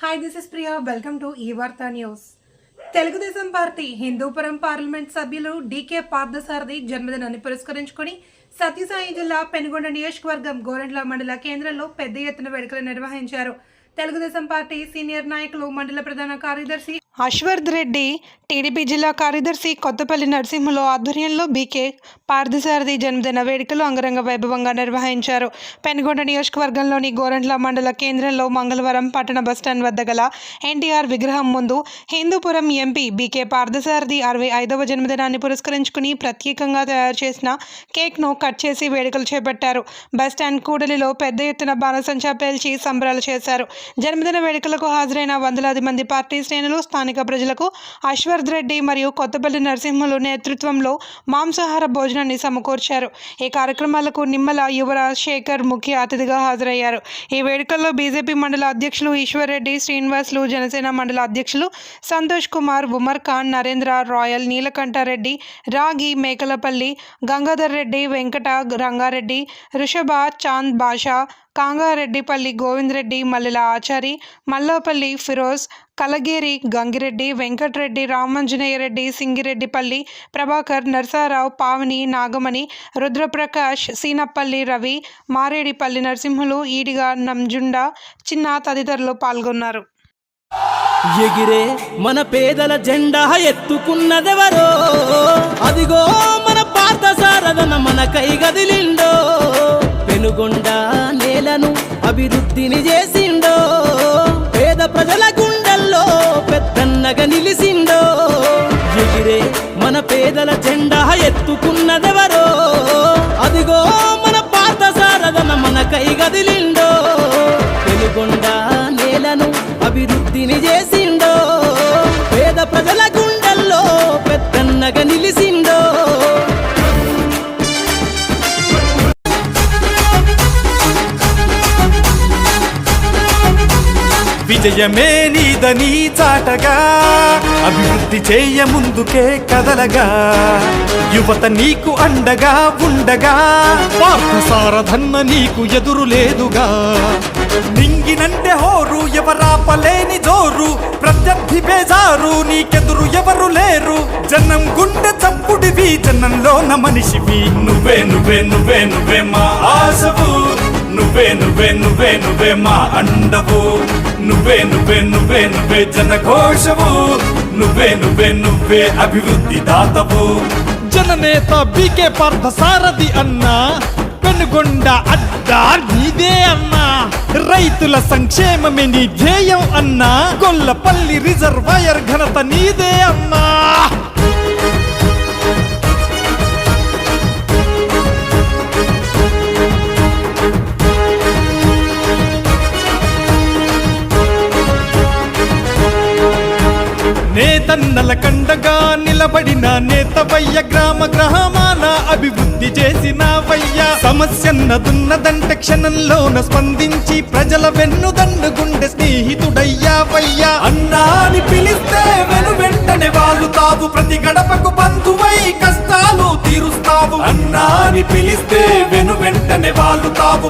Hi this is Priya welcome to ఈ వార్తా news Telugu Desam party Hindupuram parliament సభ్యులు డీకే పార్థసారథి జన్మదినాన్ని పురస్కరించుకొని సత్యసాయి జిల్లా పెనుగొండ నియోజకవర్గం గోరెండ్ల మండల కేంద్రంలో పెద్ద ఎత్తున వేడుకలు నిర్వహించారు. తెలుగుదేశం పార్టీ సీనియర్ నాయకులు మండల ప్రధాన కార్యదర్శి హర్షవర్ధ్ రెడ్డి టీడీపీ జిల్లా కార్యదర్శి కొత్తపల్లి నరసింహులు ఆధ్వర్యంలో బీకే పార్థసారథి జన్మదిన వేడుకలు అంగరంగ వైభవంగా నిర్వహించారు. పెనుగొండ నియోజకవర్గంలోని గోరంట్ల మండల కేంద్రంలో మంగళవారం పట్టణ బస్టాండ్ వద్ద గల ఎన్టీఆర్ విగ్రహం ముందు హిందూపురం ఎంపీ బీకే పార్థసారథి అరవై ఐదవ జన్మదినాన్ని పురస్కరించుకుని ప్రత్యేకంగా తయారు చేసిన కేక్ను కట్ చేసి వేడుకలు చేపట్టారు. బస్టాండ్ కూడలిలో పెద్ద ఎత్తున బాణసంచా పేల్చి సంబరాలు చేశారు. జన్మదిన వేడుకలకు హాజరైన వందలాది మంది పార్టీ శ్రేణులు స్థానిక ప్రజలకు అశ్వర్ధ్ రెడ్డి మరియు కొత్తపల్లి నరసింహులు నేతృత్వంలో మాంసాహార భోజనాన్ని సమకూర్చారు. ఈ కార్యక్రమాలకు నిమ్మల యువరాజ్ శేఖర్ ముఖ్య అతిథిగా హాజరయ్యారు. ఈ వేడుకల్లో బీజేపీ మండల అధ్యక్షులు ఈశ్వర్ రెడ్డి శ్రీనివాసులు జనసేన మండల అధ్యక్షులు సంతోష్ కుమార్ ఉమర్ ఖాన్ నరేంద్ర రాయల్ నీలకంఠారెడ్డి రాగి మేకలపల్లి గంగాధర్ రెడ్డి వెంకట రంగారెడ్డి ఋషభ చాంద్ బాషా కాంగారెడ్డిపల్లి గోవిందరెడ్డి మల్లెల ఆచారి మల్లాపల్లి ఫిరోజ్ కలగేరి గంగిరెడ్డి వెంకటరెడ్డి రామంజనేయరెడ్డి సింగిరెడ్డిపల్లి ప్రభాకర్ నరసారావు పావని నాగమణి రుద్రప్రకాష్ సీనప్పల్లి రవి మారేడిపల్లి నరసింహులు ఈడిగా నంజుండ చిన్న తదితరులు పాల్గొన్నారు. ఎగిరే మన పేదల జెండా ఎత్తుకున్నదెవరో? అదిగో మన పాత సారదన మన కై గదిలి అభివృద్ధిని చేసిండో పేద ప్రజల గుండెల్లో పెద్దన్నగా నిలిసిండో ఎగిరే మన పేదల జెండా ఎత్తుకున్నదెవరో అదిగో మన పాత సారదన మన కై గదిలిండో. విజయమే నీదని చాటగా. అభివృద్ధి చేయ ముందుకే కదలగా. యువత నీకు అండగా ఉండగా. పార్థసారథన్న నీకు ఎదురు లేదుగా. నింగినంటే హోరు ఎవరాపలేని జోరు. ప్రత్యర్థి బేజారు నీకెదురు ఎవరు లేరు. జనం గుండె చప్పుడివి జనంలోన మనిషివి. నువ్వే నువ్వే నువ్వే నువ్వే మా ఆశవు. నువ్వే నువ్వే నువ్వే నువ్వే మా అండవు. నువ్వే నువ్వే నువ్వే నువ్వే జనఘోషవు నువ్వే నువ్వే నువ్వే అభివృద్ధి దాతవు. జననేత బీకే పార్థ సారథి అన్నా పెనుగొండ అడ్డా నీదే అన్నా రైతుల సంక్షేమమే నీ ధ్యేయం అన్నా గొల్లపల్లి రిజర్వాయర్ ఘనత నీదే అన్నా. నేతన్నల కండగా నిలబడిన నేతవయ్య గ్రామ గ్రామాన అభివృద్ధి చేసిన వయ్య. సమస్యన్నదున్నదంటే క్షణంలోన స్పందించి ప్రజల వెన్నుదన్ను గుండె స్నేహితుడయ్యావయ్యా అన్నాని పిలిస్తే వెను వెంటనే వాలుతావు ప్రతి గడపకు బంధువై కష్టాలు తీరుస్తావు. అన్నాని పిలిస్తే వెను వెంటనే వాలుతావు